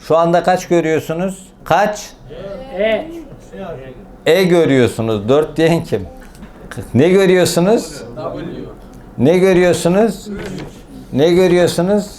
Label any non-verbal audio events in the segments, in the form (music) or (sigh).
Şu anda kaç görüyorsunuz? Kaç? E. E görüyorsunuz. 4 diyen kim? Ne görüyorsunuz? Ne görüyorsunuz? Ne görüyorsunuz?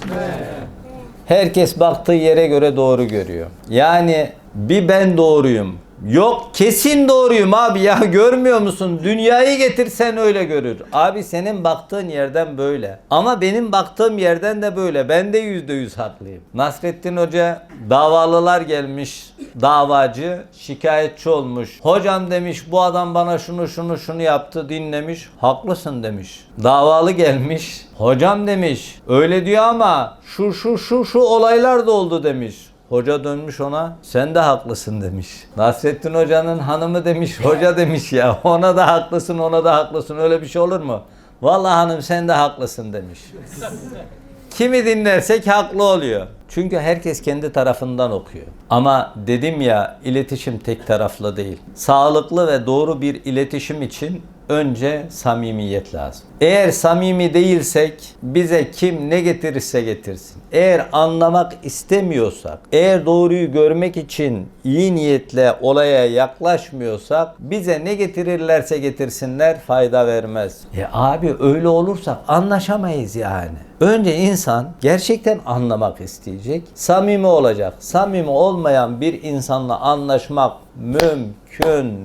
Herkes baktığı yere göre doğru görüyor. Yani bir ben doğruyum. Yok kesin doğruyum abi ya (laughs) görmüyor musun? Dünyayı getirsen öyle görür. Abi senin baktığın yerden böyle. Ama benim baktığım yerden de böyle. Ben de yüzde yüz haklıyım. Nasrettin Hoca davalılar gelmiş davacı şikayetçi olmuş. Hocam demiş bu adam bana şunu şunu şunu yaptı dinlemiş. Haklısın demiş. Davalı gelmiş. Hocam demiş öyle diyor ama şu şu şu şu olaylar da oldu demiş. Hoca dönmüş ona sen de haklısın demiş. Nasrettin Hoca'nın hanımı demiş hoca demiş ya ona da haklısın ona da haklısın öyle bir şey olur mu? Vallahi hanım sen de haklısın demiş. (laughs) Kimi dinlersek haklı oluyor. Çünkü herkes kendi tarafından okuyor. Ama dedim ya iletişim tek taraflı değil. Sağlıklı ve doğru bir iletişim için önce samimiyet lazım. Eğer samimi değilsek bize kim ne getirirse getirsin. Eğer anlamak istemiyorsak, eğer doğruyu görmek için iyi niyetle olaya yaklaşmıyorsak bize ne getirirlerse getirsinler fayda vermez. E abi öyle olursak anlaşamayız yani. Önce insan gerçekten anlamak isteyecek, samimi olacak. Samimi olmayan bir insanla anlaşmak mümkün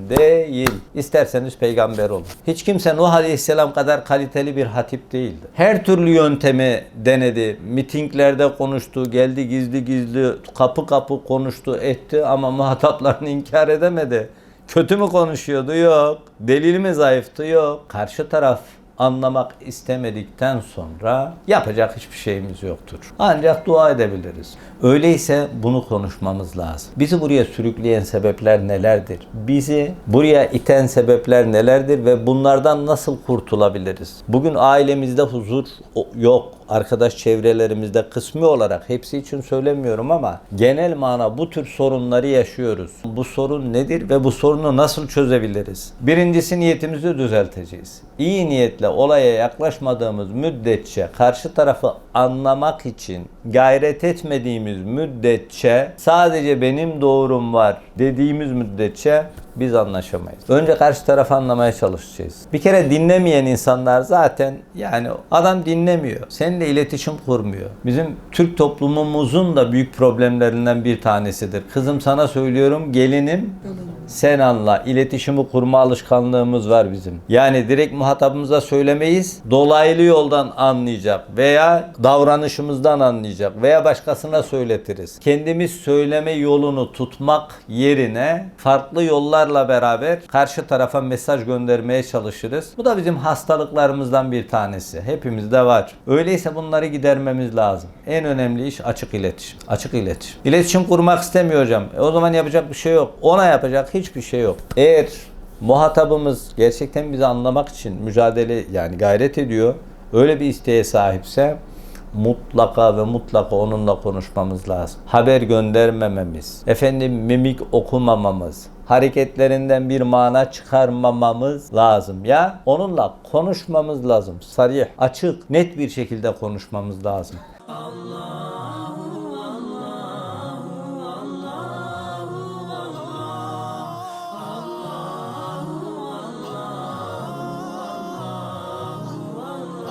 değil. İsterseniz peygamber olun. Hiç kimse Nuh Aleyhisselam kadar kaliteli bir hatip değildi. Her türlü yöntemi denedi. Mitinglerde konuştu, geldi gizli gizli kapı kapı konuştu, etti ama muhataplarını inkar edemedi. Kötü mü konuşuyordu? Yok. Delil mi zayıftı? Yok. Karşı taraf anlamak istemedikten sonra yapacak hiçbir şeyimiz yoktur. Ancak dua edebiliriz. Öyleyse bunu konuşmamız lazım. Bizi buraya sürükleyen sebepler nelerdir? Bizi buraya iten sebepler nelerdir ve bunlardan nasıl kurtulabiliriz? Bugün ailemizde huzur yok. Arkadaş çevrelerimizde kısmi olarak hepsi için söylemiyorum ama genel mana bu tür sorunları yaşıyoruz. Bu sorun nedir ve bu sorunu nasıl çözebiliriz? Birincisi niyetimizi düzelteceğiz. İyi niyetle olaya yaklaşmadığımız müddetçe karşı tarafı anlamak için gayret etmediğimiz müddetçe sadece benim doğrum var dediğimiz müddetçe biz anlaşamayız. Önce karşı tarafı anlamaya çalışacağız. Bir kere dinlemeyen insanlar zaten yani adam dinlemiyor. Seninle iletişim kurmuyor. Bizim Türk toplumumuzun da büyük problemlerinden bir tanesidir. Kızım sana söylüyorum gelinim anla. İletişimi kurma alışkanlığımız var bizim. Yani direkt muhatabımıza söylemeyiz. Dolaylı yoldan anlayacak veya davranışımızdan anlayacak veya başkasına söyletiriz. Kendimiz söyleme yolunu tutmak yerine farklı yollarla beraber karşı tarafa mesaj göndermeye çalışırız. Bu da bizim hastalıklarımızdan bir tanesi. Hepimizde var. Öyleyse bunları gidermemiz lazım. En önemli iş açık iletişim. Açık iletişim. İletişim kurmak istemiyor hocam. E o zaman yapacak bir şey yok. Ona yapacak hiçbir şey yok. Eğer muhatabımız gerçekten bizi anlamak için mücadele yani gayret ediyor. Öyle bir isteğe sahipse mutlaka ve mutlaka onunla konuşmamız lazım. Haber göndermememiz, efendim mimik okumamamız, hareketlerinden bir mana çıkarmamamız lazım. Ya onunla konuşmamız lazım. Sarih, açık, net bir şekilde konuşmamız lazım. Allah